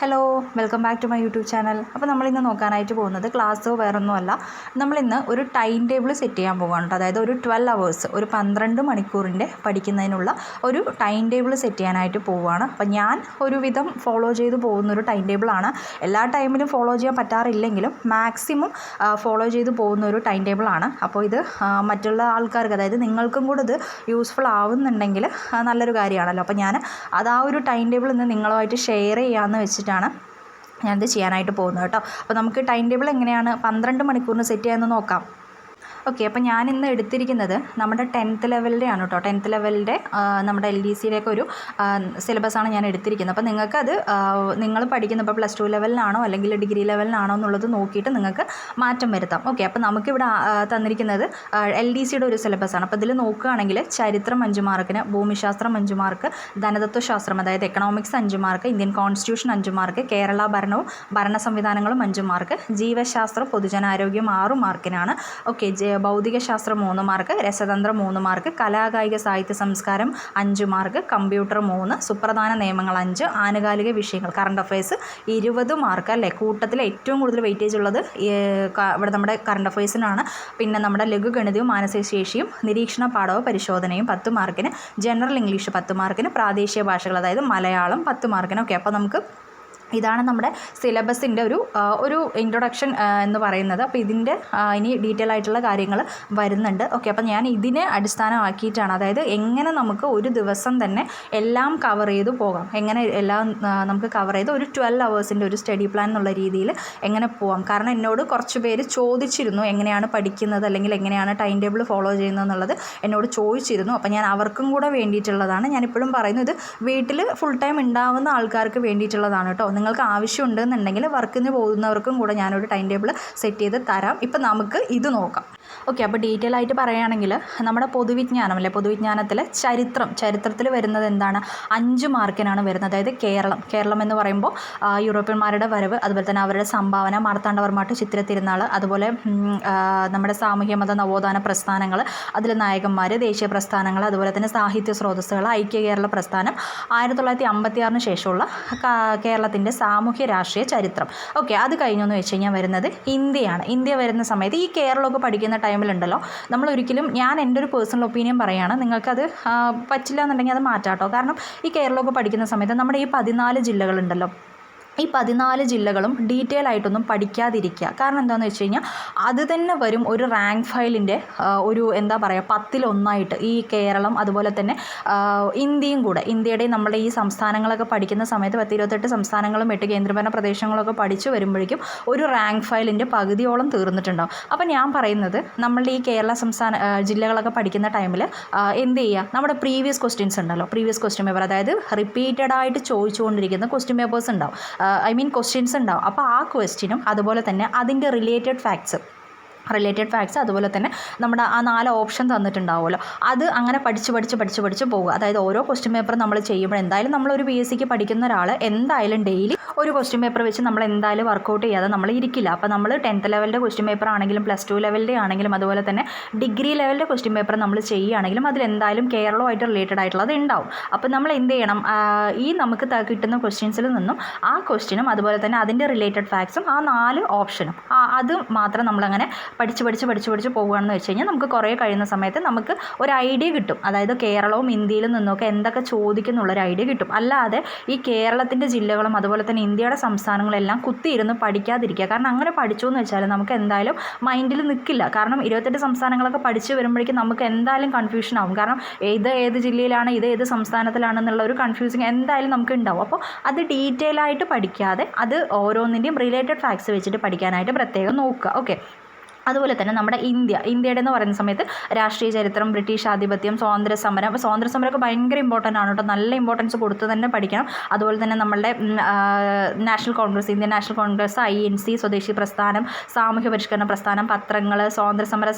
Hello welcome back to my YouTube channel അപ്പോൾ നമ്മളിന്ന് നോക്കാനായിട്ട് പോകുന്നത് ക്ലാസ്സോ വേറൊന്നുമല്ല. നമ്മളിന്ന് ഒരു ടൈം ടേബിൾ സെറ്റ് ചെയ്യാൻ പോകുന്നുണ്ട് അതായത് ഒരു ട്വൽവ് അവേഴ്സ് ഒരു പന്ത്രണ്ട് മണിക്കൂറിന്റെ പഠിക്കുന്നതിനുള്ള ഒരു ടൈം ടേബിൾ സെറ്റ് ചെയ്യാനായിട്ട് പോവുകയാണ് അപ്പോൾ ഞാൻ ഒരുവിധം ഫോളോ ചെയ്ത് പോകുന്ന ഒരു ടൈം ടേബിളാണ് എല്ലാ ടൈമിലും ഫോളോ ചെയ്യാൻ പറ്റാറില്ലെങ്കിലും മാക്സിമം ഫോളോ ചെയ്ത് പോകുന്ന ഒരു ടൈം ടേബിളാണ് അപ്പോൾ ഇത് മറ്റുള്ള ആൾക്കാർക്ക് അതായത് നിങ്ങൾക്കും കൂടെ ഇത് യൂസ്ഫുൾ ആവുന്നുണ്ടെങ്കിൽ നല്ലൊരു കാര്യമാണല്ലോ. അപ്പോൾ ഞാൻ അത് ആ ഒരു ടൈം ടേബിൾ ഇന്ന് നിങ്ങളുമായിട്ട് ഷെയർ ചെയ്യാമെന്ന് വെച്ചിട്ടാണ് ഞാനിത് ചെയ്യാനായിട്ട് പോകുന്നത് കേട്ടോ. അപ്പോൾ നമുക്ക് ടൈം ടേബിൾ എങ്ങനെയാണ്? പന്ത്രണ്ട് മണിക്കൂറിന് സെറ്റ് ചെയ്യാമെന്ന് നോക്കാം. ഓക്കെ അപ്പോൾ ഞാൻ ഇന്ന് എടുത്തിരിക്കുന്നത് നമ്മുടെ ടെൻത്ത് ലെവലിന്റെ ആണ് കേട്ടോ ടെൻത്ത് ലെവലിന്റെ നമ്മുടെ എൽ ഡി സിയുടെയൊക്കെ ഒരു സിലബസാണ് ഞാൻ എടുത്തിരിക്കുന്നത്. അപ്പോൾ നിങ്ങൾക്കത് നിങ്ങൾ പഠിക്കുന്ന ഇപ്പോൾ പ്ലസ് ടു ലെവലിലാണോ അല്ലെങ്കിൽ ഡിഗ്രി ലെവലിലാണോ എന്നുള്ളത് നോക്കിയിട്ട് നിങ്ങൾക്ക് മാറ്റം വരുത്താം. ഓക്കെ അപ്പോൾ നമുക്കിവിടെ തന്നിരിക്കുന്നത് എൽ ഡി സിയുടെ ഒരു സിലബസാണ് അപ്പോൾ ഇതിൽ നോക്കുകയാണെങ്കിൽ ചരിത്രം അഞ്ച് മാർക്കിന് ഭൂമിശാസ്ത്രം അഞ്ച് മാർക്ക് ധനതത്വശാസ്ത്രം അതായത് എക്കണോമിക്സ് അഞ്ച് മാർക്ക് ഇന്ത്യൻ കോൺസ്റ്റിറ്റ്യൂഷൻ അഞ്ച് മാർക്ക് കേരള ഭരണവും ഭരണ സംവിധാനങ്ങളും അഞ്ച് മാർക്ക് ജീവശാസ്ത്രം പൊതുജനാരോഗ്യം ആറ് മാർക്കിനാണ്. ഓക്കെ ഭൗതികശാസ്ത്രം മൂന്ന് മാർക്ക് രസതന്ത്രം മൂന്ന് മാർക്ക് കലാകായിക സാഹിത്യ സംസ്കാരം അഞ്ച് മാർക്ക് കമ്പ്യൂട്ടർ മൂന്ന് സുപ്രധാന നിയമങ്ങൾ അഞ്ച് ആനുകാലിക വിഷയങ്ങൾ കറണ്ട് അഫയേഴ്സ് ഇരുപത് മാർക്ക് അല്ലേ? കൂട്ടത്തിൽ ഏറ്റവും കൂടുതൽ വെയിറ്റേജ് ഉള്ളത് ഇവിടെ നമ്മുടെ കറണ്ട് അഫയേഴ്സിനാണ് പിന്നെ നമ്മുടെ ലഘുഗണിതവും മാനസിക ശേഷിയും നിരീക്ഷണ പാഠവും പരിശോധനയും പത്ത് മാർക്കിന് ജനറൽ ഇംഗ്ലീഷ് പത്ത് മാർക്കിന് പ്രാദേശിക ഭാഷകൾ അതായത് മലയാളം പത്ത് മാർക്കിന് ഓക്കെ അപ്പോൾ നമുക്ക് ഇതാണ് നമ്മുടെ സിലബസിന്റെ ഒരു ഒരു ഇൻട്രൊഡക്ഷൻ എന്ന് പറയുന്നത്. അപ്പോൾ ഇതിന്റെ ഇനി ഡീറ്റെയിൽ ആയിട്ടുള്ള കാര്യങ്ങൾ വരുന്നുണ്ട്. ഓക്കെ അപ്പോൾ ഞാൻ ഇതിനെ അടിസ്ഥാനമാക്കിയിട്ടാണ്. അതായത് എങ്ങനെ നമുക്ക് ഒരു ദിവസം തന്നെ എല്ലാം കവർ ചെയ്ത് പോകാം. എങ്ങനെ എല്ലാം നമുക്ക് കവർ ചെയ്ത് ഒരു ട്വൽവ് അവേഴ്സിന്റെ ഒരു സ്റ്റഡി പ്ലാൻ എന്നുള്ള രീതിയിൽ എങ്ങനെ പോകാം കാരണം എന്നോട് കുറച്ച് പേര് ചോദിച്ചിരുന്നു എങ്ങനെയാണ് പഠിക്കുന്നത് അല്ലെങ്കിൽ എങ്ങനെയാണ് ടൈം ടേബിൾ ഫോളോ ചെയ്യുന്നത് എന്നുള്ളത് എന്നോട് ചോദിച്ചിരുന്നു. അപ്പോൾ ഞാൻ അവർക്കും കൂടെ വേണ്ടിയിട്ടുള്ളതാണ്. ഞാനിപ്പോഴും പറയുന്നത് ഇത് വീട്ടിൽ ഫുൾ ടൈം ഉണ്ടാവുന്ന ആൾക്കാർക്ക് വേണ്ടിയിട്ടുള്ളതാണ് കേട്ടോ. നിങ്ങൾക്ക് ആവശ്യമുണ്ടെന്നുണ്ടെങ്കിൽ വർക്കിന് പോകുന്നവർക്കും കൂടെ ഞാനൊരു ടൈം ടേബിൾ സെറ്റ് ചെയ്ത് തരാം. ഇപ്പം നമുക്ക് ഇത് നോക്കാം. ഓക്കെ അപ്പോൾ ഡീറ്റെയിൽ ആയിട്ട് പറയുകയാണെങ്കിൽ നമ്മുടെ പൊതുവിജ്ഞാനം അല്ലേ പൊതുവിജ്ഞാനത്തിൽ ചരിത്രം ചരിത്രത്തിൽ വരുന്നത് എന്താണ്? അഞ്ച് മാർക്കിനാണ് വരുന്നത്. അതായത് കേരളം. കേരളം എന്ന് പറയുമ്പോൾ യൂറോപ്യന്മാരുടെ വരവ് അതുപോലെ തന്നെ അവരുടെ സംഭാവന മാർത്താണ്ഡവർമാട്ട് ചിത്ര തിരുനാൾ അതുപോലെ നമ്മുടെ സാമൂഹ്യ മത നവോത്ഥാന പ്രസ്ഥാനങ്ങൾ അതിലെ നായകന്മാർ ദേശീയ പ്രസ്ഥാനങ്ങൾ അതുപോലെ തന്നെ സാഹിത്യ സ്രോതസ്സുകൾ ഐക്യ കേരള പ്രസ്ഥാനം ആയിരത്തി തൊള്ളായിരത്തി അമ്പത്തി ആറിന് ശേഷമുള്ള കേരളത്തിന്റെ സാമൂഹ്യ രാഷ്ട്രീയ ചരിത്രം. ഓക്കെ അത് കഴിഞ്ഞെന്ന് വെച്ച് കഴിഞ്ഞാൽ വരുന്നത് ഇന്ത്യയാണ്. ഇന്ത്യ വരുന്ന സമയത്ത് ഈ കേരളമൊക്കെ പഠിക്കുന്ന ടൈമിലുണ്ടല്ലോ. നമ്മൾ ഒരിക്കലും ഞാൻ എന്റെ ഒരു പേഴ്സണൽ ഒപ്പീനിയൻ പറയുകയാണ് നിങ്ങൾക്കത് പറ്റില്ല എന്നുണ്ടെങ്കിൽ അത് മാറ്റാട്ടോ. കാരണം ഈ കേരളമൊക്കെ പഠിക്കുന്ന സമയത്ത് നമ്മുടെ ഈ പതിനാല് ജില്ലകളുണ്ടല്ലോ. ഈ പതിനാല് ജില്ലകളും ഡീറ്റെയിൽ ആയിട്ടൊന്നും പഠിക്കാതിരിക്കുക. കാരണം എന്താണെന്ന് വെച്ച് കഴിഞ്ഞാൽ അത് തന്നെ വരും ഒരു റാങ്ക് ഫയലിന്റെ ഒരു എന്താ പറയുക പത്തിലൊന്നായിട്ട് ഈ കേരളം അതുപോലെ തന്നെ ഇന്ത്യയും കൂടെ. ഇന്ത്യയുടെ നമ്മുടെ ഈ സംസ്ഥാനങ്ങളൊക്കെ പഠിക്കുന്ന സമയത്ത് പത്ത് ഇരുപത്തെട്ട് സംസ്ഥാനങ്ങളും എട്ട് കേന്ദ്രഭരണ പ്രദേശങ്ങളൊക്കെ പഠിച്ചു വരുമ്പോഴേക്കും ഒരു റാങ്ക് ഫയലിന്റെ പകുതിയോളം തീർന്നിട്ടുണ്ടാവും. അപ്പം ഞാൻ പറയുന്നത് നമ്മളുടെ ഈ കേരള സംസ്ഥാന ജില്ലകളൊക്കെ പഠിക്കുന്ന ടൈമിൽ എന്ത് ചെയ്യുക നമ്മുടെ പ്രീവിയസ് ക്വസ്റ്റ്യൻസ് ഉണ്ടല്ലോ. പ്രീവിയസ് ക്വസ്റ്റ്യൻ പേപ്പർ അതായത് റിപ്പീറ്റഡ് ആയിട്ട് ചോദിച്ചുകൊണ്ടിരിക്കുന്ന ക്വസ്റ്റ്യൻ പേപ്പേഴ്സ് ഉണ്ടാവും. ഐ മീൻ ക്വസ്റ്റ്യൻസ് ഉണ്ടാവും. അപ്പോൾ ആ ക്വസ്റ്റ്യനും അതുപോലെ തന്നെ അതിന്റെ റിലേറ്റഡ് ഫാക്ട്സ് റിലേറ്റഡ് ഫാക്ട്സ് അതുപോലെ തന്നെ നമ്മുടെ ആ നാല് ഓപ്ഷൻ തന്നിട്ടുണ്ടാവുമല്ലോ. അത് അങ്ങനെ പഠിച്ച് പഠിച്ച് പഠിച്ച് പഠിച്ച് പോകുക അതായത് ഓരോ ക്വസ്റ്റ്യൻ പേപ്പർ നമ്മൾ ചെയ്യുമ്പോൾ എന്തായാലും നമ്മളൊരു പി എസ് സിക്ക് പഠിക്കുന്ന ഒരാൾ എന്തായാലും ഡെയിലി ഒരു ക്വസ്റ്റ്യൻ പേപ്പർ വെച്ച് നമ്മൾ എന്തായാലും വർക്കൗട്ട് ചെയ്യാതെ നമ്മൾ ഇരിക്കില്ല. അപ്പോൾ നമ്മൾ ടെൻത്ത് ലെവലിന്റെ ക്വസ്റ്റ്യൻ പേപ്പർ ആണെങ്കിലും പ്ലസ് ടു ലെവലിന്റെ ആണെങ്കിലും അതുപോലെ തന്നെ ഡിഗ്രി ലെവലിന്റെ ക്വസ്റ്റ്യൻ പേപ്പർ നമ്മൾ ചെയ്യുകയാണെങ്കിലും അതിൽ എന്തായാലും കേരളമായിട്ട് റിലേറ്റഡ് ആയിട്ടുള്ളത് ഉണ്ടാവും അപ്പോൾ നമ്മൾ എന്ത് ചെയ്യണം? ഈ നമുക്ക് കിട്ടുന്ന ക്വസ്റ്റ്യൻസിൽ നിന്നും ആ ക്വസ്റ്റ്യനും അതുപോലെ തന്നെ അതിന്റെ റിലേറ്റഡ് ഫാക്ട്സും ആ നാല് ഓപ്ഷനും അത് മാത്രം നമ്മളങ്ങനെ പഠിച്ച് പഠിച്ച് പഠിച്ച് പഠിച്ച് പോകുകയാണെന്ന് വെച്ച് കഴിഞ്ഞാൽ നമുക്ക് കുറേ കഴിയുന്ന സമയത്ത് നമുക്ക് ഒരു ഐഡിയ കിട്ടും. അതായത് കേരളവും ഇന്ത്യയിലും നിന്നൊക്കെ എന്തൊക്കെ ചോദിക്കുന്നുള്ളൊരു ഐഡിയ കിട്ടും. അല്ലാതെ ഈ കേരളത്തിന്റെ ജില്ലകളും അതുപോലെ തന്നെ ഇന്ത്യയുടെ സംസ്ഥാനങ്ങളെല്ലാം കുത്തിയിരുന്ന് പഠിക്കാതിരിക്കുക. കാരണം അങ്ങനെ പഠിച്ചു എന്ന് വെച്ചാൽ നമുക്ക് എന്തായാലും മൈൻഡിൽ നിൽക്കില്ല. കാരണം ഇരുപത്തെട്ട് സംസ്ഥാനങ്ങളൊക്കെ പഠിച്ച് വരുമ്പോഴേക്കും നമുക്ക് എന്തായാലും കൺഫ്യൂഷൻ ആവും. കാരണം ഇത് ഏത് ജില്ലയിലാണ് ഇത് ഏത് സംസ്ഥാനത്തിലാണെന്നുള്ള ഒരു കൺഫ്യൂസിങ് എന്തായാലും നമുക്ക് ഉണ്ടാവും. അപ്പോൾ അത് ഡീറ്റെയിൽ ആയിട്ട് പഠിക്കാതെ അത് ഓരോന്നിന്റെയും റിലേറ്റഡ് ഫാക്ട്സ് വെച്ചിട്ട് പഠിക്കാനായിട്ട് പ്രത്യേകം നോക്കുക. ഓക്കെ അതുപോലെ തന്നെ നമ്മുടെ ഇന്ത്യ ഇന്ത്യയുടെ എന്ന് പറയുന്ന സമയത്ത് രാഷ്ട്രീയ ചരിത്രം ബ്രിട്ടീഷ് ആധിപത്യം സ്വാതന്ത്ര്യ സമരം സ്വാതന്ത്ര്യ സമരമൊക്കെ ഭയങ്കര ഇമ്പോർട്ടന്റ് ആണ് കേട്ടോ. നല്ല ഇമ്പോർട്ടൻസ് കൊടുത്ത് തന്നെ പഠിക്കണം. അതുപോലെ തന്നെ നമ്മളുടെ National Congress Indian National Congress I N C സ്വദേശി പ്രസ്ഥാനം സാമൂഹ്യ പരിഷ്കരണ പ്രസ്ഥാനം പത്രങ്ങൾ സ്വാതന്ത്ര്യ സമര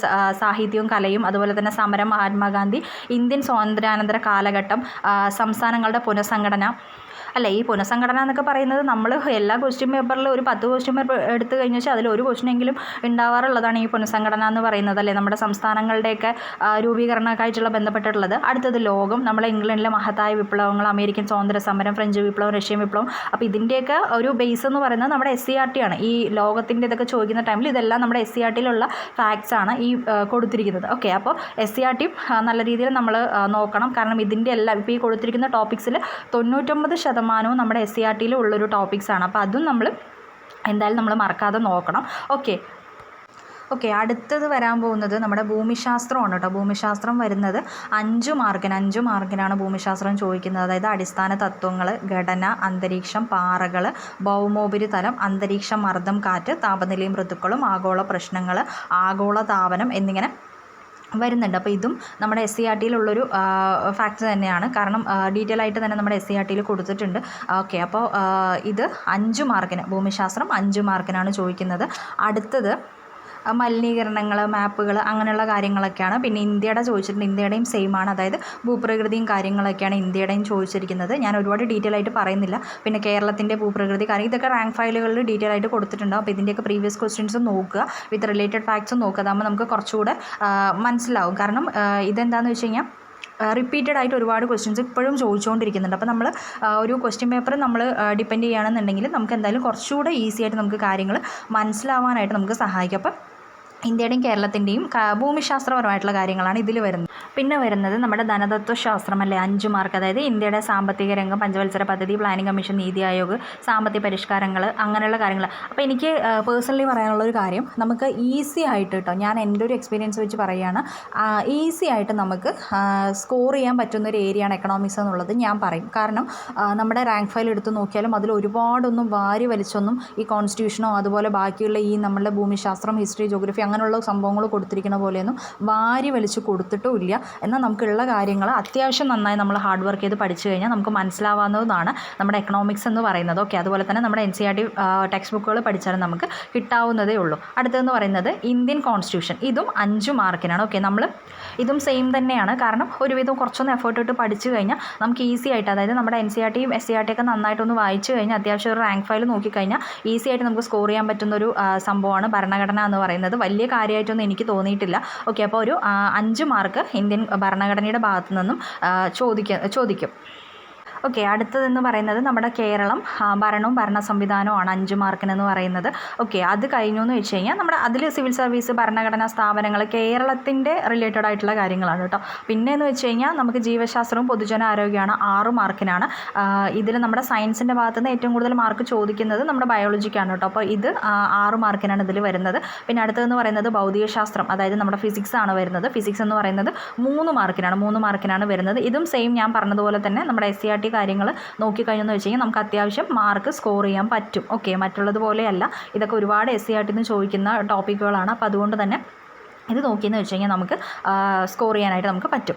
സാഹിത്യവും കലയും അതുപോലെ തന്നെ സമരം മഹാത്മാഗാന്ധി ഇന്ത്യൻ സ്വാതന്ത്ര്യാനന്തര കാലഘട്ടം സംസ്ഥാനങ്ങളുടെ പുനഃസംഘടന അല്ല ഈ പുനഃസംഘടന എന്നൊക്കെ പറയുന്നത് നമ്മൾ എല്ലാ ക്വസ്റ്റ്യൻ പേപ്പറിലും ഒരു പത്ത് ക്വസ്റ്റ്യൻ പേപ്പർ എടുത്തു കഴിഞ്ഞ വെച്ചാൽ അതിൽ ഒരു ക്വസ്റ്റ്യനെങ്കിലും ഉണ്ടാവാറുള്ളതാണ് ഈ പുനഃസംഘടന എന്ന് പറയുന്നത് അല്ലേ? നമ്മുടെ സംസ്ഥാനങ്ങളുടെയൊക്കെ ആയിട്ടുള്ള ബന്ധപ്പെട്ടിട്ടുള്ളത്. അടുത്തത് ലോകം. നമ്മളെ ഇംഗ്ലണ്ടിലെ മഹത്തായ വിപ്ലവങ്ങൾ അമേരിക്കൻ സ്വാതന്ത്ര്യ സമരം ഫ്രഞ്ച് വിപ്ലവം റഷ്യൻ വിപ്ലവം. അപ്പോൾ ഇതിന്റെയൊക്കെ ഒരു ബേസ് എന്ന് പറയുന്നത് നമ്മുടെ എസ് സി ആർ ടി ആണ്. ഈ ലോകത്തിന്റെ ഇതൊക്കെ ചോദിക്കുന്ന ടൈമിൽ ഇതെല്ലാം നമ്മുടെ എസ് സി ആർ ടിയിലുള്ള ഫാക്ട്സ് ആണ് ഈ കൊടുത്തിരിക്കുന്നത്. ഓക്കെ അപ്പോൾ എസ് സി ആർ ടി നല്ല രീതിയിൽ നമ്മൾ നോക്കണം. കാരണം ഇതിന്റെ എല്ലാം ഇപ്പോൾ ഈ കൊടുത്തിരിക്കുന്ന ടോപ്പിക്സിൽ തൊണ്ണൂറ്റൊമ്പത് ശതമാനവും നമ്മുടെ എസ് സി ആർ ടിയിൽ ഉള്ളൊരു ടോപ്പിക്സ് ആണ്. അപ്പോൾ അതും നമ്മൾ എന്തായാലും നമ്മൾ മറക്കാതെ നോക്കണം. ഓക്കെ ഓക്കെ അടുത്തത് വരാൻ പോകുന്നത് നമ്മുടെ ഭൂമിശാസ്ത്രമാണ് കേട്ടോ. ഭൂമിശാസ്ത്രം വരുന്നത് അഞ്ച് മാർക്കിന് അഞ്ച് മാർക്കിനാണ് ഭൂമിശാസ്ത്രം ചോദിക്കുന്നത്. അതായത് അടിസ്ഥാന തത്വങ്ങൾ ഘടന അന്തരീക്ഷം പാറകൾ ഭൗമോപരിതലം അന്തരീക്ഷ മർദ്ദം കാറ്റ് താപനിലയും ഋതുക്കളും ആഗോള പ്രശ്നങ്ങൾ ആഗോള താപനം എന്നിങ്ങനെ വരുന്നുണ്ട്. അപ്പോൾ ഇതും നമ്മുടെ എസ് സി ആർ ടിയിലുള്ളൊരു ഫാക്ട് തന്നെയാണ്. കാരണം ഡീറ്റെയിൽ ആയിട്ട് തന്നെ നമ്മുടെ എസ് സി ആർ ടിയിൽ കൊടുത്തിട്ടുണ്ട്. ഓക്കെ. അപ്പോൾ ഇത് അഞ്ച് മാർക്കിന് ഭൂമിശാസ്ത്രം അഞ്ച് മാർക്കിനാണ് ചോദിക്കുന്നത്. അടുത്തത് മലിനീകരണങ്ങൾ മാപ്പുകൾ അങ്ങനെയുള്ള കാര്യങ്ങളൊക്കെയാണ്. പിന്നെ ഇന്ത്യയുടെ ചോദിച്ചിട്ടുണ്ട് ഇന്ത്യയുടെയും സെയിം ആണ്. അതായത് ഭൂപ്രകൃതിയും കാര്യങ്ങളൊക്കെയാണ് ഇന്ത്യയുടെയും ചോദിച്ചിരിക്കുന്നത്. ഞാൻ ഒരുപാട് ഡീറ്റെയിൽ ആയിട്ട് പറയുന്നില്ല. പിന്നെ കേരളത്തിന്റെ ഭൂപ്രകൃതി കാര്യം ഇതൊക്കെ റാങ്ക് ഫയലുകളിൽ ഡീറ്റെയിൽ ആയിട്ട് കൊടുത്തിട്ടുണ്ട്. അപ്പോൾ ഇതിന്റെയൊക്കെ പ്രീവിയസ് ക്വസ്റ്റ്യൻസ് നോക്കുക. വിത്ത് റിലേറ്റഡ് ഫാക്ട്സും നോക്കുക. അതാകുമ്പോൾ നമുക്ക് കുറച്ചുകൂടെ മനസ്സിലാവും. കാരണം ഇതെന്താണെന്ന് വെച്ച് കഴിഞ്ഞാൽ റിപ്പീറ്റഡ് ആയിട്ട് ഒരുപാട് ക്വസ്റ്റ്യൻസ് ഇപ്പോഴും ചോദിച്ചുകൊണ്ടിരിക്കുന്നുണ്ട്. അപ്പോൾ നമ്മൾ ഒരു ക്വസ്റ്റ്യൻ പേപ്പർ നമ്മൾ ഡിപ്പെൻഡ് ചെയ്യുകയാണെന്നുണ്ടെങ്കിൽ നമുക്ക് എന്തായാലും കുറച്ചുകൂടെ ഈസി ആയിട്ട് നമുക്ക് കാര്യങ്ങൾ മനസ്സിലാവാനായിട്ട് നമുക്ക് സഹായിക്കും. അപ്പം ഇന്ത്യയുടെയും കേരളത്തിന്റെയും ഭൂമിശാസ്ത്രപരമായിട്ടുള്ള കാര്യങ്ങളാണ് ഇതിൽ വരുന്നത്. പിന്നെ വരുന്നത് നമ്മുടെ ധനതത്വശാസ്ത്രം അല്ലെ അഞ്ച് മാർക്ക്. അതായത് ഇന്ത്യയുടെ സാമ്പത്തിക രംഗം പഞ്ചവത്സര പദ്ധതി പ്ലാനിംഗ് കമ്മീഷൻ നീതി ആയോഗ് സാമ്പത്തിക പരിഷ്കാരങ്ങൾ അങ്ങനെയുള്ള കാര്യങ്ങൾ അപ്പോൾ എനിക്ക് പേഴ്സണലി പറയാനുള്ള ഒരു കാര്യം നമുക്ക് ഈസി ആയിട്ട് കേട്ടോ ഞാൻ എന്റെ ഒരു എക്സ്പീരിയൻസ് വെച്ച് പറയുകയാണ് ഈസി ആയിട്ട് നമുക്ക് സ്കോർ ചെയ്യാൻ പറ്റുന്ന ഒരു ഏരിയയാണ് എക്കണോമിക്സ് എന്നുള്ളത് ഞാൻ പറയും. കാരണം നമ്മുടെ റാങ്ക് ഫയൽ എടുത്ത് നോക്കിയാലും അതിൽ ഒരുപാടൊന്നും വാരി വലിച്ചൊന്നും ഈ കോൺസ്റ്റിറ്റ്യൂഷനോ അതുപോലെ ബാക്കിയുള്ള ഈ നമ്മുടെ ഭൂമിശാസ്ത്രം ഹിസ്റ്ററി ജോഗ്രഫി അങ്ങനെയുള്ള സംഭവങ്ങൾ കൊടുത്തിരിക്കുന്ന പോലെയൊന്നും വാരി വലിച്ച് കൊടുത്തിട്ടും ഇല്ല. എന്നാൽ നമുക്കുള്ള കാര്യങ്ങൾ അത്യാവശ്യം നന്നായി നമ്മൾ ഹാർഡ് വർക്ക് ചെയ്ത് പഠിച്ചു കഴിഞ്ഞാൽ നമുക്ക് മനസ്സിലാവാവുന്നതാണ് നമ്മുടെ എക്കണോമിക്സ് എന്ന് പറയുന്നത്. ഓക്കെ അതുപോലെ തന്നെ നമ്മുടെ N C R T text ബുക്കുകൾ പഠിച്ചാലും നമുക്ക് കിട്ടാവുന്നതേ ഉള്ളൂ. അടുത്തതെന്ന് പറയുന്നത് ഇന്ത്യൻ കോൺസ്റ്റിറ്റ്യൂഷൻ ഇതും അഞ്ച് മാർക്കിനാണ് ഓക്കെ നമ്മൾ ഇതും സെയിം തന്നെയാണ്. കാരണം ഒരുവിധം കുറച്ചൊന്ന് എഫേർട്ട് ഇട്ട് പഠിച്ചു കഴിഞ്ഞാൽ നമുക്ക് ഈസി ആയിട്ട് അതായത് നമ്മുടെ എൻ സി ആർ ടിയും എസ് സി ആർ ടി ഒക്കെ നന്നായിട്ടൊന്ന് വായിച്ചു കഴിഞ്ഞാൽ അത്യാവശ്യം ഒരു റാങ്ക് ഫയൽ നോക്കിക്കഴിഞ്ഞാൽ ഈസി ആയിട്ട് നമുക്ക് സ്കോർ ചെയ്യാൻ പറ്റുന്ന ഒരു സംഭവമാണ് ഭരണഘടന എന്ന് പറയുന്നത്. വലിയ കാര്യമായിട്ടൊന്നും എനിക്ക് തോന്നിയിട്ടില്ല. ഓക്കെ അപ്പോൾ ഒരു അഞ്ച് മാർക്ക് ഇന്ത്യൻ ഭരണഘടനയുടെ ഭാഗത്തു നിന്നും ചോദിക്ക ചോദിക്കും. ഓക്കെ അടുത്തതെന്ന് പറയുന്നത് നമ്മുടെ കേരളം ഭരണവും ഭരണ സംവിധാനവുമാണ് അഞ്ച് മാർക്കിനെന്ന് പറയുന്നത്. ഓക്കെ അത് കഴിഞ്ഞു എന്ന് വെച്ച് കഴിഞ്ഞാൽ നമ്മുടെ അതിൽ സിവിൽ സർവീസ് ഭരണഘടനാ സ്ഥാപനങ്ങൾ കേരളത്തിന്റെ റിലേറ്റഡ് ആയിട്ടുള്ള കാര്യങ്ങളാണ് കേട്ടോ. പിന്നെ എന്ന് വെച്ച് കഴിഞ്ഞാൽ നമുക്ക് ജീവശാസ്ത്രവും പൊതുജനാരോഗ്യമാണ് ആറ് മാർക്കിനാണ്. ഇതിൽ നമ്മുടെ സയൻസിന്റെ ഭാഗത്ത് നിന്ന് ഏറ്റവും കൂടുതൽ മാർക്ക് ചോദിക്കുന്നത് നമ്മുടെ ബയോളജിക്കാണ് കേട്ടോ. അപ്പോൾ ഇത് ആറ് മാർക്കിനാണ് ഇതിൽ വരുന്നത്. പിന്നെ അടുത്തതെന്ന് പറയുന്നത് ഭൗതികശാസ്ത്രം അതായത് നമ്മുടെ ഫിസിക്സ് ആണ് വരുന്നത്. ഫിസിക്സ് എന്ന് പറയുന്നത് മൂന്ന് മാർക്കിനാണ് മൂന്ന് മാർക്കിനാണ് വരുന്നത്. ഇതും സെയിം ഞാൻ പറഞ്ഞതുപോലെ തന്നെ നമ്മുടെ എസ് സി ആർ ടി കാര്യങ്ങൾ നോക്കിക്കഴിഞ്ഞെന്ന് വെച്ച് കഴിഞ്ഞാൽ നമുക്ക് അത്യാവശ്യം മാർക്ക് സ്കോർ ചെയ്യാൻ പറ്റും. ഓക്കെ മറ്റുള്ളതുപോലെയല്ല ഇതൊക്കെ ഒരുപാട് എസ് സി ആർ നിന്ന് ചോദിക്കുന്ന ടോപ്പിക്കുകളാണ് അപ്പോൾ അതുകൊണ്ട് തന്നെ ഇത് നോക്കിയെന്ന് വെച്ച് കഴിഞ്ഞാൽ നമുക്ക് സ്കോർ ചെയ്യാനായിട്ട് നമുക്ക് പറ്റും.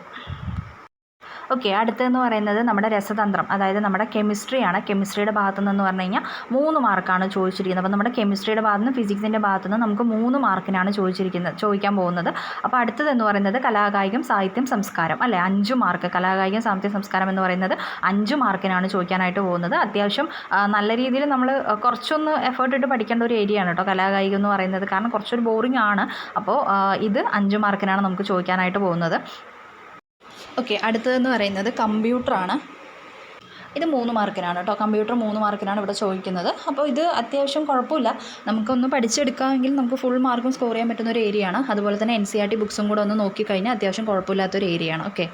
ഓക്കെ അടുത്തതെന്ന് പറയുന്നത് നമ്മുടെ രസതന്ത്രം. അതായത് നമ്മുടെ കെമിസ്ട്രിയാണ് കെമിസ്ട്രിയുടെ ഭാഗത്തു നിന്ന് പറഞ്ഞു കഴിഞ്ഞാൽ മൂന്ന് മാർക്കാണ് ചോദിച്ചിരിക്കുന്നത്. അപ്പോൾ നമ്മുടെ കെമിസ്ട്രിയുടെ ഭാഗത്ത് നിന്ന് ഫിസിക്സിന്റെ ഭാഗത്തു നിന്ന് നമുക്ക് മൂന്ന് മാർക്കിനാണ് ചോദിച്ചിരിക്കുന്നത് ചോദിക്കാൻ പോകുന്നത്. അപ്പോൾ അടുത്തതെന്ന് പറയുന്നത് കലാകായികം സാഹിത്യം സംസ്കാരം. അല്ലേ? അഞ്ച് മാർക്ക് കലാകായികം സാഹിത്യ സംസ്കാരം എന്ന് പറയുന്നത് അഞ്ച് മാർക്കിനാണ് ചോദിക്കാനായിട്ട് പോകുന്നത്. അത്യാവശ്യം നല്ല രീതിയിൽ നമ്മൾ കുറച്ചൊന്ന് എഫേർട്ട് ഇട്ട് പഠിക്കേണ്ട ഒരു ഏരിയയാണ് കേട്ടോ കലാകായികം എന്ന് പറയുന്നത്. കാരണം കുറച്ചൊരു ബോറിംഗ് ആണ്. അപ്പോൾ ഇത് അഞ്ച് മാർക്കിനാണ് നമുക്ക് ചോദിക്കാനായിട്ട് പോകുന്നത്. ഓക്കെ അടുത്തതെന്ന് പറയുന്നത് കമ്പ്യൂട്ടറാണ് ഇത് മൂന്ന് മാർക്കിനാണ് കേട്ടോ. കമ്പ്യൂട്ടർ മൂന്ന് മാർക്കിനാണ് ഇവിടെ ചോദിക്കുന്നത്. അപ്പോൾ ഇത് അത്യാവശ്യം കുഴപ്പമില്ല. നമുക്കൊന്ന് പഠിച്ചെടുക്കാമെങ്കിൽ നമുക്ക് ഫുൾ മാർക്കും സ്കോർ ചെയ്യാൻ പറ്റുന്ന ഒരു ഏരിയയാണ് അതുപോലെ തന്നെ എൻ സി ആർ ടി ബുക്സും കൂടെ ഒന്ന് നോക്കിക്കഴിഞ്ഞാൽ അത്യാവശ്യം കുഴപ്പമില്ലാത്തൊരു ഏരിയയാണ് ഓക്കെ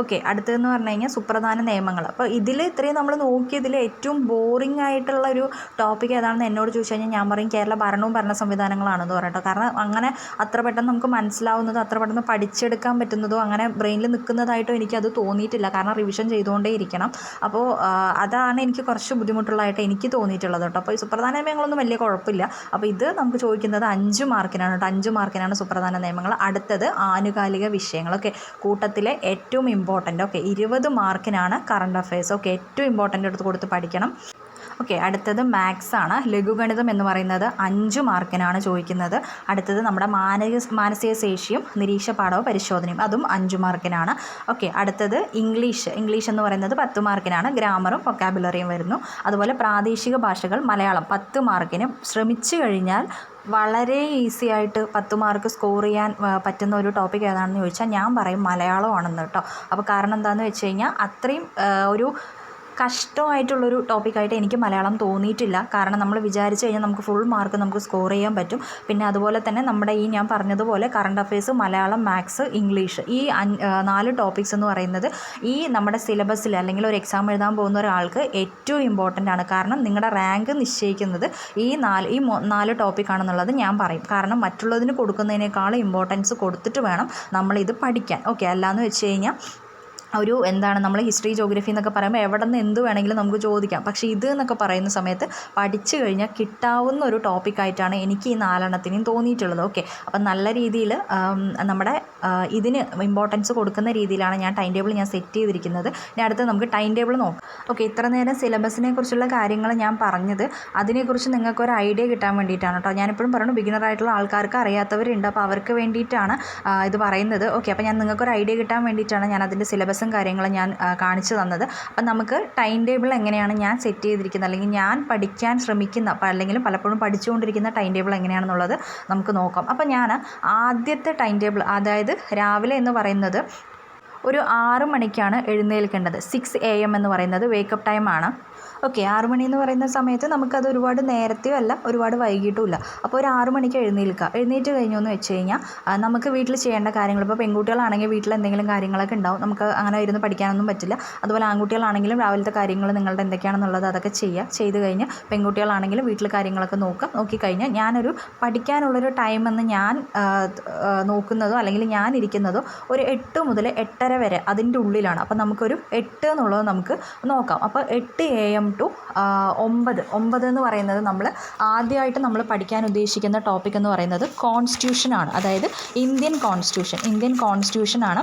ഓക്കെ അടുത്തതെന്ന് പറഞ്ഞു കഴിഞ്ഞാൽ സുപ്രധാന നിയമങ്ങൾ. അപ്പോൾ ഇതിൽ ഇത്രയും നമ്മൾ നോക്കിയതിൽ ഏറ്റവും ബോറിംഗ് ആയിട്ടുള്ള ഒരു ടോപ്പിക് ഏതാണെന്ന് എന്നോട് ചോദിച്ചു കഴിഞ്ഞാൽ ഞാൻ പറയും കേരള ഭരണവും ഭരണ സംവിധാനങ്ങളാണെന്ന് പറയട്ടോ കാരണം അങ്ങനെ അത്ര പെട്ടെന്ന് നമുക്ക് മനസ്സിലാവുന്നതോ അത്ര പെട്ടെന്ന് പഠിച്ചെടുക്കാൻ പറ്റുന്നതോ അങ്ങനെ ബ്രെയിനിൽ നിൽക്കുന്നതായിട്ടോ എനിക്കത് തോന്നിയിട്ടില്ല. കാരണം റിവിഷൻ ചെയ്തുകൊണ്ടേ ഇരിക്കണം. അപ്പോൾ അതാണ് എനിക്ക് കുറച്ച് ബുദ്ധിമുട്ടുള്ളതായിട്ട് എനിക്ക് തോന്നിയിട്ടുള്ളത് കേട്ടോ. അപ്പോൾ ഈ സുപ്രധാന നിയമങ്ങളൊന്നും വലിയ കുഴപ്പമില്ല. അപ്പോൾ ഇത് നമുക്ക് ചോദിക്കുന്നത് അഞ്ച് മാർക്കിനാണ് കേട്ടോ. അഞ്ച് മാർക്കിനാണ് സുപ്രധാന നിയമങ്ങൾ. അടുത്തത് ആനുകാലിക വിഷയങ്ങൾ. ഓക്കെ കൂട്ടത്തിലെ ഏറ്റവും ഇമ്പോർട്ടന്റ് ഓക്കെ ഇരുപത് മാർക്കിനാണ് കറണ്ട് അഫയേഴ്സ് ഓക്കെ ഏറ്റവും ഇമ്പോർട്ടന്റ് എടുത്ത് കൊടുത്ത് പഠിക്കണം. ഓക്കെ അടുത്തത് മാത്സ് ആണ്. ലഘുഗണിതം എന്ന് പറയുന്നത് അഞ്ച് മാർക്കിനാണ് ചോദിക്കുന്നത്. അടുത്തത് നമ്മുടെ മാനസിക മാനസിക ശേഷിയും നിരീക്ഷ പാഠവും പരിശോധനയും. അതും അഞ്ച് മാർക്കിനാണ്. ഓക്കെ അടുത്തത് ഇംഗ്ലീഷ്. ഇംഗ്ലീഷ് എന്ന് പറയുന്നത് പത്ത് മാർക്കിനാണ്. ഗ്രാമറും വൊക്കാബുലറിയും വരുന്നു. അതുപോലെ പ്രാദേശിക ഭാഷകൾ മലയാളം പത്ത് മാർക്കിന്. ശ്രമിച്ചു കഴിഞ്ഞാൽ വളരെ ഈസി ആയിട്ട് പത്ത് മാർക്ക് സ്കോർ ചെയ്യാൻ പറ്റുന്ന ഒരു ടോപ്പിക് ഏതാണെന്ന് ചോദിച്ചാൽ ഞാൻ പറയും മലയാളമാണെന്ന് കേട്ടോ. അപ്പോൾ കാരണം എന്താണെന്ന് വെച്ച് കഴിഞ്ഞാൽ അത്രയും ഒരു കഷ്ടമായിട്ടുള്ളൊരു ടോപ്പിക്കായിട്ട് എനിക്ക് മലയാളം തോന്നിയിട്ടില്ല. കാരണം നമ്മൾ വിചാരിച്ചു കഴിഞ്ഞാൽ നമുക്ക് ഫുൾ മാർക്ക് നമുക്ക് സ്കോർ ചെയ്യാൻ പറ്റും. പിന്നെ അതുപോലെ തന്നെ നമ്മുടെ ഈ ഞാൻ പറഞ്ഞതുപോലെ current affairs Malayalam maths English ഈ നാല് ടോപ്പിക്സ് എന്ന് പറയുന്നത് ഈ നമ്മുടെ സിലബസിൽ അല്ലെങ്കിൽ ഒരു എക്സാം എഴുതാൻ പോകുന്ന ഒരാൾക്ക് ഏറ്റവും ഇമ്പോർട്ടന്റ് ആണ്. കാരണം നിങ്ങളുടെ റാങ്ക് നിശ്ചയിക്കുന്നത് ഈ നാല് ഈ നാല് ടോപ്പിക്കാണെന്നുള്ളത് ഞാൻ പറയും. കാരണം മറ്റുള്ളതിന് കൊടുക്കുന്നതിനേക്കാൾ ഇമ്പോർട്ടൻസ് കൊടുത്തിട്ട് വേണം നമ്മളിത് പഠിക്കാൻ. ഓക്കെ അല്ലാന്ന് വെച്ച് കഴിഞ്ഞാൽ ഒരു എന്താണ് നമ്മൾ ഹിസ്റ്ററി ജോഗ്രഫി എന്നൊക്കെ പറയുമ്പോൾ എവിടെ നിന്ന് എന്ത് വേണമെങ്കിലും നമുക്ക് ചോദിക്കാം. പക്ഷേ ഇത് എന്നൊക്കെ പറയുന്ന സമയത്ത് പഠിച്ചു കഴിഞ്ഞാൽ കിട്ടാവുന്ന ഒരു ടോപ്പിക്കായിട്ടാണ് എനിക്ക് ഈ നാലെണ്ണത്തിനും തോന്നിയിട്ടുള്ളത്. ഓക്കെ അപ്പം നല്ല രീതിയിൽ നമ്മുടെ ഇതിന് ഇമ്പോർട്ടൻസ് കൊടുക്കുന്ന രീതിയിലാണ് ഞാൻ ടൈം ടേബിൾ ഞാൻ സെറ്റ് ചെയ്തിരിക്കുന്നത്. ഇനി അടുത്ത് നമുക്ക് ടൈം ടേബിൾ നോക്കാം. ഓക്കെ ഇത്ര നേരം സിലബസിനെ കുറിച്ചുള്ള കാര്യങ്ങൾ ഞാൻ പറഞ്ഞത് അതിനെക്കുറിച്ച് നിങ്ങൾക്ക് ഒരു ഐഡിയ കിട്ടാൻ വേണ്ടിയിട്ടാണ് കേട്ടോ ഞാനിപ്പോഴും പറഞ്ഞു ബിഗിനർ ആയിട്ടുള്ള ആൾക്കാർക്ക് അറിയാത്തവരുണ്ട്. അപ്പോൾ അവർക്ക് വേണ്ടിയിട്ടാണ് ഇത് പറയുന്നത്. ഓക്കെ അപ്പോൾ ഞാൻ നിങ്ങൾക്കൊരു ഐഡിയ കിട്ടാൻ വേണ്ടിയിട്ടാണ് ഞാൻ അതിന്റെ സിലബസും കാര്യങ്ങളും ഞാൻ കാണിച്ചു തന്നത്. അപ്പം നമുക്ക് ടൈം ടേബിൾ എങ്ങനെയാണ് ഞാൻ സെറ്റ് ചെയ്തിരിക്കുന്നത്? അല്ലെങ്കിൽ ഞാൻ പഠിക്കാൻ ശ്രമിക്കുന്ന അല്ലെങ്കിൽ പലപ്പോഴും പഠിച്ചുകൊണ്ടിരിക്കുന്ന ടൈം ടേബിൾ എങ്ങനെയാണെന്നുള്ളത് നമുക്ക് നോക്കാം. അപ്പം ഞാൻ ആദ്യത്തെ ടൈം ടേബിൾ അതായത് രാവിലെ എന്ന് പറയുന്നത് ഒരു ആറ് മണിക്കാണ് എഴുന്നേൽക്കേണ്ടത്. സിക്സ് എ എം എന്ന് പറയുന്നത്. വേക്കപ്പ് ടൈമാണ് ഓക്കെ ആറ് മണി എന്ന് പറയുന്ന സമയത്ത് നമുക്കത് ഒരുപാട് നേരത്തെയോ അല്ല ഒരുപാട് വൈകിട്ടും ഇല്ല. അപ്പോൾ ഒരു ആറ് മണിക്ക് എഴുന്നേൽക്കുക. എഴുന്നേറ്റ് കഴിഞ്ഞു എന്ന് വെച്ച് കഴിഞ്ഞാൽ നമുക്ക് വീട്ടിൽ ചെയ്യേണ്ട കാര്യങ്ങൾ ഇപ്പോൾ പെൺകുട്ടികളാണെങ്കിൽ വീട്ടിൽ എന്തെങ്കിലും കാര്യങ്ങളൊക്കെ ഉണ്ടാവും. നമുക്ക് അങ്ങനെ ഇരുന്ന് പഠിക്കാനൊന്നും പറ്റില്ല. അതുപോലെ ആൺകുട്ടികളാണെങ്കിലും രാവിലത്തെ കാര്യങ്ങൾ നിങ്ങളുടെ എന്തൊക്കെയാണെന്നുള്ളത് അതൊക്കെ ചെയ്യുക. ചെയ്ത് കഴിഞ്ഞ് പെൺകുട്ടികളാണെങ്കിലും വീട്ടിൽ കാര്യങ്ങളൊക്കെ നോക്കുക. നോക്കിക്കഴിഞ്ഞാൽ ഞാനൊരു പഠിക്കാനുള്ളൊരു ടൈം എന്ന് ഞാൻ നോക്കുന്നതോ അല്ലെങ്കിൽ ഞാൻ ഇരിക്കുന്നതോ ഒരു എട്ട് മുതൽ എട്ടര വരെ അതിന്റെ ഉള്ളിലാണ്. അപ്പോൾ നമുക്കൊരു എട്ട് എന്നുള്ളത് നമുക്ക് നോക്കാം. അപ്പോൾ എട്ട് എ എം ടു ഒമ്പത്. ഒമ്പത് എന്ന് പറയുന്നത് നമ്മൾ ആദ്യമായിട്ട് നമ്മൾ പഠിക്കാൻ ഉദ്ദേശിക്കുന്ന ടോപ്പിക് എന്ന് പറയുന്നത് കോൺസ്റ്റിറ്റ്യൂഷനാണ് അതായത് ഇന്ത്യൻ കോൺസ്റ്റിറ്റ്യൂഷൻ ഇന്ത്യൻ കോൺസ്റ്റിറ്റ്യൂഷനാണ്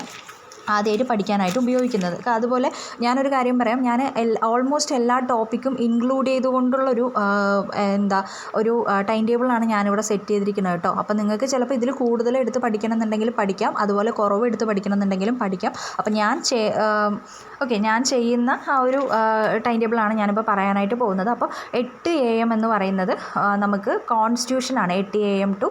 ആദ്യമായിട്ട് പഠിക്കാനായിട്ട് ഉപയോഗിക്കുന്നത്. അതുപോലെ ഞാനൊരു കാര്യം പറയാം. ഞാൻ ഓൾമോസ്റ്റ് എല്ലാ ടോപ്പിക്കും ഇൻക്ലൂഡ് ചെയ്തുകൊണ്ടുള്ളൊരു എന്താ ഒരു ടൈം ടേബിളാണ് ഞാനിവിടെ സെറ്റ് ചെയ്തിരിക്കുന്നത് കേട്ടോ. അപ്പോൾ നിങ്ങൾക്ക് ചിലപ്പോൾ ഇതിൽ കൂടുതൽ എടുത്ത് പഠിക്കണം എന്നുണ്ടെങ്കിൽ പഠിക്കാം. അതുപോലെ കുറവ് എടുത്ത് പഠിക്കണം എന്നുണ്ടെങ്കിലും പഠിക്കാം. അപ്പോൾ ഞാൻ ഓക്കെ ഞാൻ ചെയ്യുന്ന ആ ഒരു ടൈം ടേബിളാണ് ഞാനിപ്പോൾ പറയാനായിട്ട് പോകുന്നത്. അപ്പോൾ എട്ട് എ എം എന്ന് പറയുന്നത് നമുക്ക് കോൺസ്റ്റിറ്റ്യൂഷനാണ് എട്ട് എ എം ടു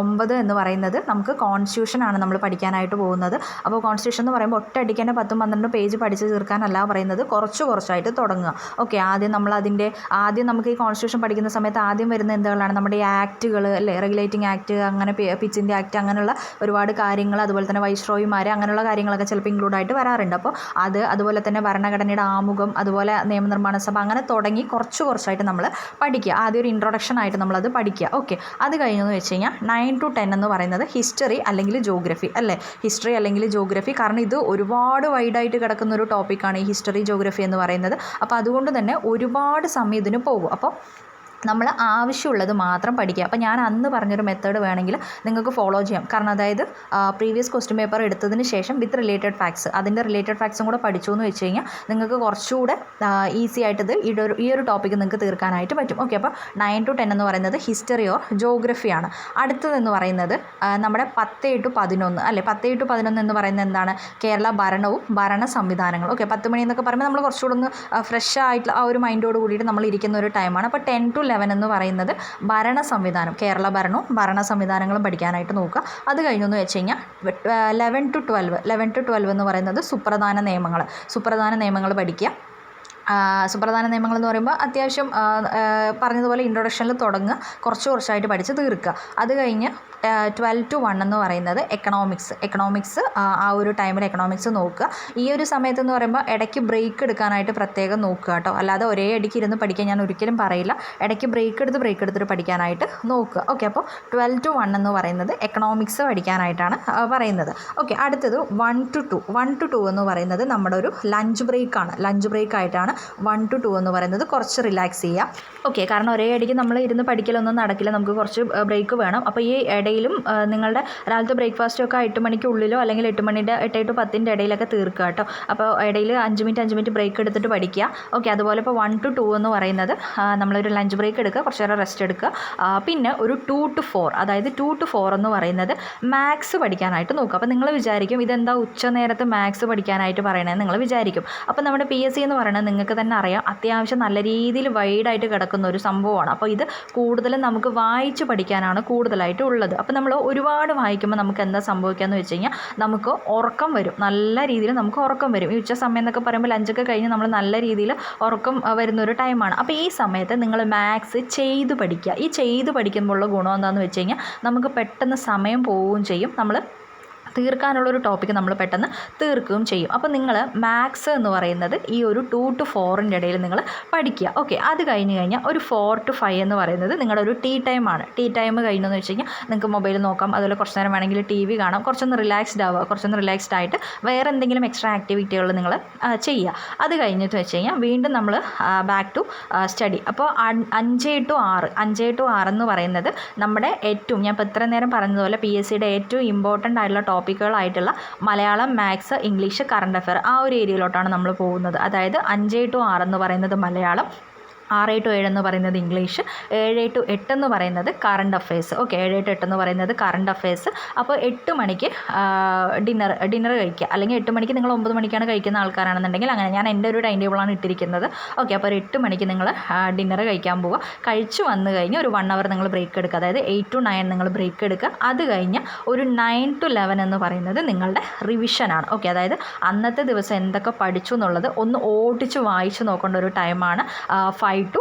ഒമ്പത് എന്ന് പറയുന്നത് നമുക്ക് കോൺസ്റ്റിറ്റ്യൂഷനാണ് നമ്മൾ പഠിക്കാനായിട്ട് പോകുന്നത്. അപ്പോൾ കോൺസ്റ്റിറ്റ്യൂഷൻ എന്ന് പറയുമ്പോൾ ഒറ്റയടിക്ക് തന്നെ പത്തും പന്ത്രണ്ടും പേജ് പഠിച്ച് തീർക്കാനല്ല പറയുന്നത്. കുറച്ച് കുറച്ചായിട്ട് തുടങ്ങുക. ഓക്കെ ആദ്യം നമ്മൾ അതിന്റെ ആദ്യം നമുക്ക് ഈ കോൺസ്റ്റിറ്റ്യൂഷൻ പഠിക്കുന്ന സമയത്ത് ആദ്യം വരുന്ന എന്തുകളാണ്? നമ്മുടെ ഈ ആക്റ്റുകൾ അല്ലേ? റെഗുലേറ്റിംഗ് ആക്ട് അങ്ങനെ പിച്ചിന്റെ ആക്ട് അങ്ങനെയുള്ള ഒരുപാട് കാര്യങ്ങൾ അതുപോലെ തന്നെ വൈസ്രോയിമാർ അങ്ങനെയുള്ള കാര്യങ്ങളൊക്കെ ചിലപ്പോൾ ഇൻക്ലൂഡ് ആയിട്ട് വരാറുണ്ട്. അപ്പോൾ അത് അതുപോലെ തന്നെ ഭരണഘടനയുടെ ആമുഖം അതുപോലെ നിയമനിർമ്മാണ സഭ അങ്ങനെ തുടങ്ങി കുറച്ച് കുറച്ചായിട്ട് നമ്മൾ പഠിക്കുക. ആദ്യം ഒരു ഇൻട്രൊഡക്ഷൻ ആയിട്ട് നമ്മളത് പഠിക്കുക. ഓക്കെ അത് കഴിഞ്ഞെന്ന് വെച്ച് കഴിഞ്ഞാൽ നയൻ ടു ടെൻ എന്ന് പറയുന്നത് ഹിസ്റ്ററി അല്ലെങ്കിൽ ജോഗ്രഫി അല്ലേ? ഹിസ്റ്ററി അല്ലെങ്കിൽ ജോഗ്രഫി കാരണം ഇത് ഒരുപാട് വൈഡായിട്ട് കിടക്കുന്ന ഒരു ടോപ്പിക്കാണ് ഈ ഹിസ്റ്ററി ജോഗ്രഫി എന്ന് പറയുന്നത്. അപ്പോൾ അതുകൊണ്ട് തന്നെ ഒരുപാട് സമയം ഇതിന് പോകും. അപ്പോൾ നമ്മൾ ആവശ്യമുള്ളത് മാത്രം പഠിക്കുക. അപ്പോൾ ഞാൻ അന്ന് പറഞ്ഞൊരു മെത്തേഡ് വേണമെങ്കിൽ നിങ്ങൾക്ക് ഫോളോ ചെയ്യാം. കാരണം അതായത് പ്രീവിയസ് ക്വസ്റ്റ്യൻ പേപ്പർ എടുത്തതിന് ശേഷം വിത്ത് റിലേറ്റഡ് ഫാക്ട്സ് അതിന്റെ റിലേറ്റഡ് ഫാക്ട്സും കൂടെ പഠിച്ചു എന്ന് വെച്ച് കഴിഞ്ഞാൽ നിങ്ങൾക്ക് കുറച്ചുകൂടെ ഈസി ആയിട്ട് ഇത് ഈ ഒരു ഈ ഒരു ടോപ്പിക്ക് നിങ്ങൾക്ക് തീർക്കാനായിട്ട് പറ്റും. ഓക്കെ അപ്പോൾ നയൻ ടു ടെൻ എന്ന് പറയുന്നത് ഹിസ്റ്ററി ഓർ ജോഗ്രഫിയാണ് അടുത്തതെന്ന് പറയുന്നത് നമ്മുടെ പത്ത് ടു പതിനൊന്ന്. അല്ലെ പത്ത് ടു പതിനൊന്ന് എന്ന് പറയുന്നത് എന്താണ്? കേരള ഭരണവും ഭരണ സംവിധാനങ്ങളും. ഓക്കെ പത്ത് മണി എന്നൊക്കെ പറയുമ്പോൾ നമ്മൾ കുറച്ചുകൂടെ ഒന്ന് ഫ്രഷ് ആയിട്ടുള്ള ആ ഒരു മൈൻഡോട് കൂടിയിട്ട് നമ്മൾ ഇരിക്കുന്ന ഒരു ടൈമാണ് അപ്പോൾ ടെൻ ടു ലെവൻ എന്ന് പറയുന്നത് ഭരണ സംവിധാനം കേരള ഭരണവും ഭരണ സംവിധാനങ്ങളും പഠിക്കാനായിട്ട് നോക്കുക. അത് കഴിഞ്ഞെന്ന് വെച്ച് കഴിഞ്ഞാൽ eleven to twelve eleven to twelve എന്ന് പറയുന്നത് സുപ്രധാന നിയമങ്ങൾ സുപ്രധാന നിയമങ്ങൾ പഠിക്കുക. സുപ്രധാന നിയമങ്ങൾ എന്ന് പറയുമ്പോൾ അത്യാവശ്യം പറഞ്ഞതുപോലെ ഇൻട്രൊഡക്ഷനിൽ തുടങ്ങുക കുറച്ച് കുറച്ചായിട്ട് പഠിച്ച് തീർക്കുക. അത് കഴിഞ്ഞ് ട്വൽവ് ടു വൺ എന്ന് പറയുന്നത് എക്കണോമിക്സ് എക്കണോമിക്സ് ആ ഒരു ടൈമിൽ എക്കണോമിക്സ് നോക്കുക. ഈ ഒരു സമയത്തെന്ന് പറയുമ്പോൾ ഇടയ്ക്ക് ബ്രേക്ക് എടുക്കാനായിട്ട് പ്രത്യേകം നോക്കുക കേട്ടോ. അല്ലാതെ ഒരേ അടിക്ക് ഇരുന്ന് പഠിക്കാൻ ഞാൻ ഒരിക്കലും പറയില്ല. ഇടയ്ക്ക് ബ്രേക്ക് എടുത്ത് ബ്രേക്ക് എടുത്തിട്ട് പഠിക്കാനായിട്ട് നോക്കുക. ഓക്കെ അപ്പോൾ ട്വൽവ് ടു വൺ എന്ന് പറയുന്നത് എക്കണോമിക്സ് പഠിക്കാനായിട്ടാണ് പറയുന്നത്. ഓക്കെ അടുത്തത് one to two one to two എന്ന് പറയുന്നത് നമ്മുടെ ഒരു ലഞ്ച് ബ്രേക്കാണ് ലഞ്ച് ബ്രേക്ക് ആയിട്ടാണ് വൺ ടു ടു എന്ന് പറയുന്നത് കുറച്ച് റിലാക്സ് ചെയ്യുക. ഓക്കെ കാരണം ഒരേ അടിക്ക് നമ്മൾ ഇരുന്ന് പഠിക്കലൊന്നും നടക്കില്ല. നമുക്ക് കുറച്ച് ബ്രേക്ക് വേണം. അപ്പോൾ ഈ ഇടയിലും നിങ്ങളുടെ രാവിലത്തെ ബ്രേക്ക്ഫാസ്റ്റ് ഒക്കെ എട്ട് മണിക്കുള്ളിലോ അല്ലെങ്കിൽ എട്ട് മണിയുടെ എട്ട് ടു പത്തിന്റെ ഇടയിലൊക്കെ തീർക്കുക കേട്ടോ. അപ്പോൾ ഇടയിൽ അഞ്ച് മിനിറ്റ് അഞ്ച് മിനിറ്റ് ബ്രേക്ക് എടുത്തിട്ട് പഠിക്കുക. ഓക്കെ അതുപോലെ ഇപ്പോൾ വൺ ടു ടു എന്ന് പറയുന്നത് നമ്മളൊരു ലഞ്ച് ബ്രേക്ക് എടുക്കുക കുറച്ച് നേരം റെസ്റ്റ് എടുക്കുക. പിന്നെ ഒരു ടു ടു ഫോർ അതായത് ടു ടു ഫോർ എന്ന് പറയുന്നത് മാത്സ് പഠിക്കാനായിട്ട് നോക്കുക. അപ്പോൾ നിങ്ങൾ വിചാരിക്കും ഇതെന്താ ഉച്ച നേരത്ത് മാത്സ് പഠിക്കാനായിട്ട് പറയണത് നിങ്ങൾ വിചാരിക്കും. അപ്പോൾ നമ്മുടെ പി എസ് സി എന്ന് പറയുന്നത് നിങ്ങൾക്ക് തന്നെ അറിയാം അത്യാവശ്യം നല്ല രീതിയിൽ വൈഡായിട്ട് കിടക്കുന്ന ഒരു സംഭവമാണ്. അപ്പോൾ ഇത് കൂടുതലും നമുക്ക് വായിച്ച് പഠിക്കാനാണ് കൂടുതലായിട്ട് ഉള്ളത്. അപ്പോൾ നമ്മൾ ഒരുപാട് വായിക്കുമ്പോൾ നമുക്ക് എന്താ സംഭവിക്കുകയെന്ന് വെച്ച് കഴിഞ്ഞാൽ നമുക്ക് ഉറക്കം വരും. നല്ല രീതിയിൽ നമുക്ക് ഉറക്കം വരും. ഈ ഉച്ച സമയം എന്നൊക്കെ പറയുമ്പോൾ ലഞ്ചൊക്കെ കഴിഞ്ഞ് നമ്മൾ നല്ല രീതിയിൽ ഉറക്കം വരുന്ന ഒരു ടൈമാണ് അപ്പോൾ ഈ സമയത്ത് നിങ്ങൾ മാത്സ് ചെയ്ത് പഠിക്കുക ഈ ചെയ്ത് പഠിക്കുമ്പോഴുള്ള ഗുണം എന്താണെന്ന് വെച്ച് കഴിഞ്ഞാൽ നമുക്ക് പെട്ടെന്ന് സമയം പോവുകയും ചെയ്യും. നമ്മൾ തീർക്കാനുള്ളൊരു ടോപ്പിക്ക് നമ്മൾ പെട്ടെന്ന് തീർക്കുകയും ചെയ്യും. അപ്പോൾ നിങ്ങൾ മാത്സ് എന്ന് പറയുന്നത് ഈ ഒരു ടു ടു ഫോറിന്റെ ഇടയിൽ നിങ്ങൾ പഠിക്കുക. ഓക്കെ അത് കഴിഞ്ഞ് കഴിഞ്ഞാൽ ഒരു ഫോർ ടു ഫൈവ് എന്ന് പറയുന്നത് നിങ്ങളുടെ ഒരു ടീ ടൈമാണ് ടീ ടൈം കഴിഞ്ഞെന്ന് വെച്ച് കഴിഞ്ഞാൽ നിങ്ങൾക്ക് മൊബൈൽ നോക്കാം അതുപോലെ കുറച്ച് നേരം വേണമെങ്കിൽ ടി വി കാണാം കുറച്ചൊന്ന് റിലാക്സ്ഡ് ആവുക കുറച്ചൊന്ന് റിലാക്സ്ഡ് ആയിട്ട് വേറെ എന്തെങ്കിലും എക്സ്ട്രാ ആക്ടിവിറ്റികൾ നിങ്ങൾ ചെയ്യുക. അത് കഴിഞ്ഞിട്ട് വെച്ച് കഴിഞ്ഞാൽ വീണ്ടും നമ്മൾ ബാക്ക് ടു സ്റ്റഡി അപ്പോൾ അഞ്ച് ടു ആറ് അഞ്ച് ടു ആറ് എന്ന് പറയുന്നത് നമ്മുടെ ഏറ്റവും ഞാൻ ഇപ്പോൾ ഇത്ര നേരം പറഞ്ഞതുപോലെ പി എസ് സിയുടെ ഏറ്റവും ഇമ്പോർട്ടന്റ് ആയിട്ടുള്ള ടോപ്പിക്കുകളായിട്ടുള്ള Malayalam maths English current affair ആ ഒരു ഏരിയയിലോട്ടാണ് നമ്മൾ പോകുന്നത്. അതായത് അഞ്ച് ടു ആറ് എന്ന് പറയുന്നത് മലയാളം. ആറ് ടു ഏഴ് എന്ന് പറയുന്നത് ഇംഗ്ലീഷ് ഏഴ് ടു എട്ട് എന്ന് പറയുന്നത് കറണ്ട് അഫയേഴ്സ് ഓക്കെ ഏഴ് ടു എട്ട് എന്ന് പറയുന്നത് കറണ്ട് അഫയേഴ്സ് അപ്പോൾ എട്ട് മണിക്ക് ഡിന്നർ ഡിന്നർ കഴിക്കുക. അല്ലെങ്കിൽ എട്ട് മണിക്ക് നിങ്ങൾ ഒമ്പത് മണിക്കാണ് കഴിക്കുന്ന ആൾക്കാരാണെന്നുണ്ടെങ്കിൽ അങ്ങനെ ഞാൻ എന്റെ ഒരു ടൈം ടേബിളാണ് ഇട്ടിരിക്കുന്നത്. ഓക്കെ അപ്പോൾ ഒരു എട്ട് മണിക്ക് നിങ്ങൾ ഡിന്നർ കഴിക്കാൻ പോവുക. കഴിച്ചു വന്നു കഴിഞ്ഞ് ഒരു വൺ അവർ നിങ്ങൾ ബ്രേക്ക് എടുക്കുക. അതായത് എയ്റ്റ് ടു നയൻ നിങ്ങൾ ബ്രേക്ക് എടുക്കുക. അത് കഴിഞ്ഞ് ഒരു നയൻ ടു ലെവൻ എന്ന് പറയുന്നത് നിങ്ങളുടെ റിവിഷനാണ് ഓക്കെ അതായത് അന്നത്തെ ദിവസം എന്തൊക്കെ പഠിച്ചു എന്നുള്ളത് ഒന്ന് ഓടിച്ച് വായിച്ചു നോക്കേണ്ട ഒരു ടൈമാണ് five to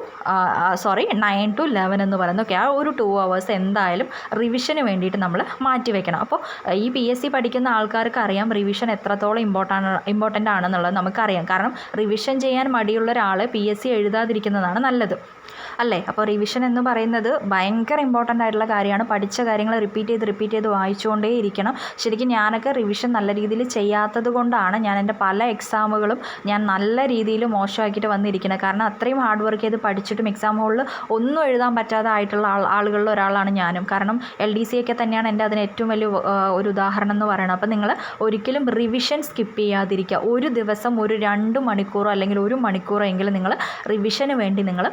sorry nine to eleven എന്ന് പറയുന്നത് ഓക്കെ ആ ഒരു ടു അവേഴ്സ് എന്തായാലും റിവിഷന് വേണ്ടിയിട്ട് നമ്മൾ മാറ്റി വെക്കണം. അപ്പോൾ ഈ പി എസ് സി പഠിക്കുന്ന ആൾക്കാർക്ക് അറിയാം റിവിഷൻ എത്രത്തോളം ഇമ്പോർട്ടന്റ് ഇമ്പോർട്ടന്റ് ആണെന്നുള്ളത് നമുക്കറിയാം. കാരണം റിവിഷൻ ചെയ്യാൻ മടിയുള്ള ഒരാൾ പി എസ് സി എഴുതാതിരിക്കുന്നതാണ് നല്ലത്. അല്ലേ? അപ്പോൾ റിവിഷൻ എന്ന് പറയുന്നത് ഭയങ്കര ഇമ്പോർട്ടന്റ് ആയിട്ടുള്ള കാര്യമാണ്. പഠിച്ച കാര്യങ്ങൾ റിപ്പീറ്റ് ചെയ്ത് റിപ്പീറ്റ് ചെയ്ത് വായിച്ചുകൊണ്ടേ ഇരിക്കണം. ശരിക്കും ഞാനൊക്കെ റിവിഷൻ നല്ല രീതിയിൽ ചെയ്യാത്തത് കൊണ്ടാണ് ഞാൻ എന്റെ പല എക്സാമുകളും ഞാൻ നല്ല രീതിയിൽ മോശമാക്കിയിട്ട് വന്നിരിക്കുന്നത്. കാരണം അത്രയും ഹാർഡ് വർക്ക് ചെയ്ത് പഠിച്ചിട്ടും എക്സാം ഹോളിൽ ഒന്നും എഴുതാൻ പറ്റാതെ ആയിട്ടുള്ള ആൾ ആളുകളിൽ ഒരാളാണ് ഞാനും. കാരണം എൽ ഡി സി ഒക്കെ തന്നെയാണ് എന്റെ അതിന് ഏറ്റവും വലിയ ഒരു ഉദാഹരണം എന്ന് പറയുന്നത്. അപ്പോൾ നിങ്ങൾ ഒരിക്കലും റിവിഷൻ സ്കിപ്പ് ചെയ്യാതിരിക്കുക. ഒരു ദിവസം ഒരു രണ്ട് മണിക്കൂറോ അല്ലെങ്കിൽ ഒരു മണിക്കൂറോ എങ്കിലും നിങ്ങൾ റിവിഷന് വേണ്ടി നിങ്ങൾ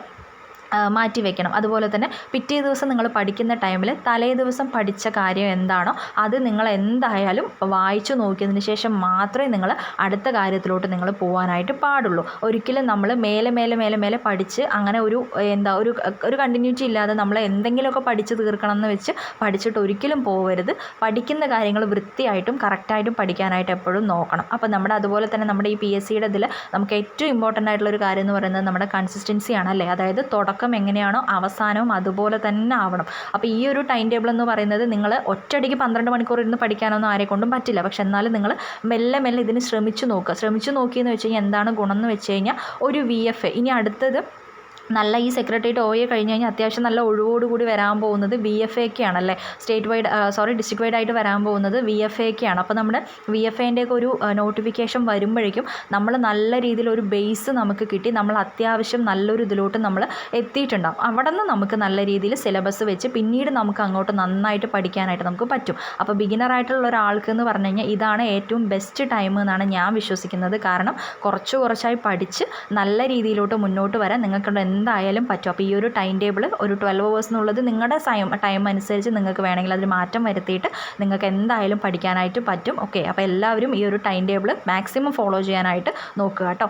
മാറ്റി വെക്കണം. അതുപോലെ തന്നെ പിറ്റേ ദിവസം നിങ്ങൾ പഠിക്കുന്ന ടൈമിൽ തലേ ദിവസം പഠിച്ച കാര്യം എന്താണോ അത് നിങ്ങൾ എന്തായാലും വായിച്ചു നോക്കിയതിന് ശേഷം മാത്രമേ നിങ്ങൾ അടുത്ത കാര്യത്തിലോട്ട് നിങ്ങൾ പോകാനായിട്ട് പാടുള്ളൂ. ഒരിക്കലും നമ്മൾ മേലെ മേലെ മേലെ മേലെ പഠിച്ച് അങ്ങനെ ഒരു എന്താ ഒരു ഒരു കണ്ടിന്യൂറ്റി ഇല്ലാതെ നമ്മൾ എന്തെങ്കിലുമൊക്കെ പഠിച്ച് തീർക്കണം എന്ന് വെച്ച് പഠിച്ചിട്ട് ഒരിക്കലും പോകരുത് പഠിക്കുന്ന കാര്യങ്ങൾ വൃത്തിയായിട്ടും കറക്റ്റായിട്ടും പഠിക്കാനായിട്ട് എപ്പോഴും നോക്കണം. അപ്പോൾ നമ്മുടെ അതുപോലെ തന്നെ നമ്മുടെ ഈ പി എസ് സിയുടെ ഇതിൽ നമുക്ക് ഏറ്റവും ഇമ്പോർട്ടന്റ് ആയിട്ടുള്ള ഒരു കാര്യം എന്ന് പറയുന്നത് നമ്മുടെ കൺസിസ്റ്റൻസിയാണ് അല്ലേ? അതായത് തുടക്കം എങ്ങനെയാണോ അവസാനവും അതുപോലെ തന്നെ ആവണം. അപ്പോൾ ഈ ഒരു ടൈം ടേബിൾ എന്ന് പറയുന്നത് നിങ്ങൾ ഒറ്റയടിക്ക് പന്ത്രണ്ട് മണിക്കൂർ ഇരുന്ന് പഠിക്കാനൊന്നും ആരെ കൊണ്ടും പറ്റില്ല. പക്ഷെ എന്നാലും നിങ്ങൾ മെല്ലെ മെല്ലെ ഇതിന് ശ്രമിച്ചു നോക്കുക. ശ്രമിച്ചു നോക്കിയെന്ന് വെച്ച് കഴിഞ്ഞാൽ എന്താണ് ഗുണം എന്ന് വെച്ച് കഴിഞ്ഞാൽ ഒരു വി എഫ് ഇനി അടുത്തത് നല്ല ഈ സെക്രട്ടേറിയറ്റ് ഒ എ കഴിഞ്ഞ് കഴിഞ്ഞാൽ അത്യാവശ്യം നല്ല ഒഴിവോടുകൂടി വരാൻ പോകുന്നത് വി എഫ് എക്ക് ആണല്ലേ? State wide sorry district wide ആയിട്ട് വരാൻ പോകുന്നത് വി എഫ് എക്ക് ആണ്. അപ്പോൾ നമ്മുടെ വി എഫ് എന്റെയൊക്കെ ഒരു നോട്ടിഫിക്കേഷൻ വരുമ്പോഴേക്കും നമ്മൾ നല്ല രീതിയിൽ ഒരു ബേസ് നമുക്ക് കിട്ടി. നമ്മൾ അത്യാവശ്യം നല്ലൊരു ഇതിലോട്ട് നമ്മൾ എത്തിയിട്ടുണ്ടാവും. അവിടെ നിന്ന് നമുക്ക് നല്ല രീതിയിൽ സിലബസ് വെച്ച് പിന്നീട് നമുക്ക് അങ്ങോട്ട് നന്നായിട്ട് പഠിക്കാനായിട്ട് നമുക്ക് പറ്റും. അപ്പോൾ ബിഗിനർ ആയിട്ടുള്ള ഒരാൾക്ക് എന്ന് പറഞ്ഞു കഴിഞ്ഞാൽ ഇതാണ് ഏറ്റവും ബെസ്റ്റ് ടൈം എന്നാണ് ഞാൻ വിശ്വസിക്കുന്നത്. കാരണം കുറച്ച് കുറച്ചായി പഠിച്ച് നല്ല രീതിയിലോട്ട് മുന്നോട്ട് വരാൻ നിങ്ങൾക്ക് എന്തായാലും പറ്റും. അപ്പോൾ ഈ ഒരു ടൈം ടേബിൾ ഒരു ട്വൽവ് അവേഴ്സ് എന്നുള്ളത് നിങ്ങളുടെ ടൈം ടൈം അനുസരിച്ച് നിങ്ങൾക്ക് വേണമെങ്കിൽ അതിൽ മാറ്റം വരുത്തിയിട്ട് നിങ്ങൾക്ക് എന്തായാലും പഠിക്കാനായിട്ട് പറ്റും. ഓക്കെ അപ്പോൾ എല്ലാവരും ഈ ഒരു ടൈം ടേബിൾ മാക്സിമം ഫോളോ ചെയ്യാനായിട്ട് നോക്കുക കേട്ടോ.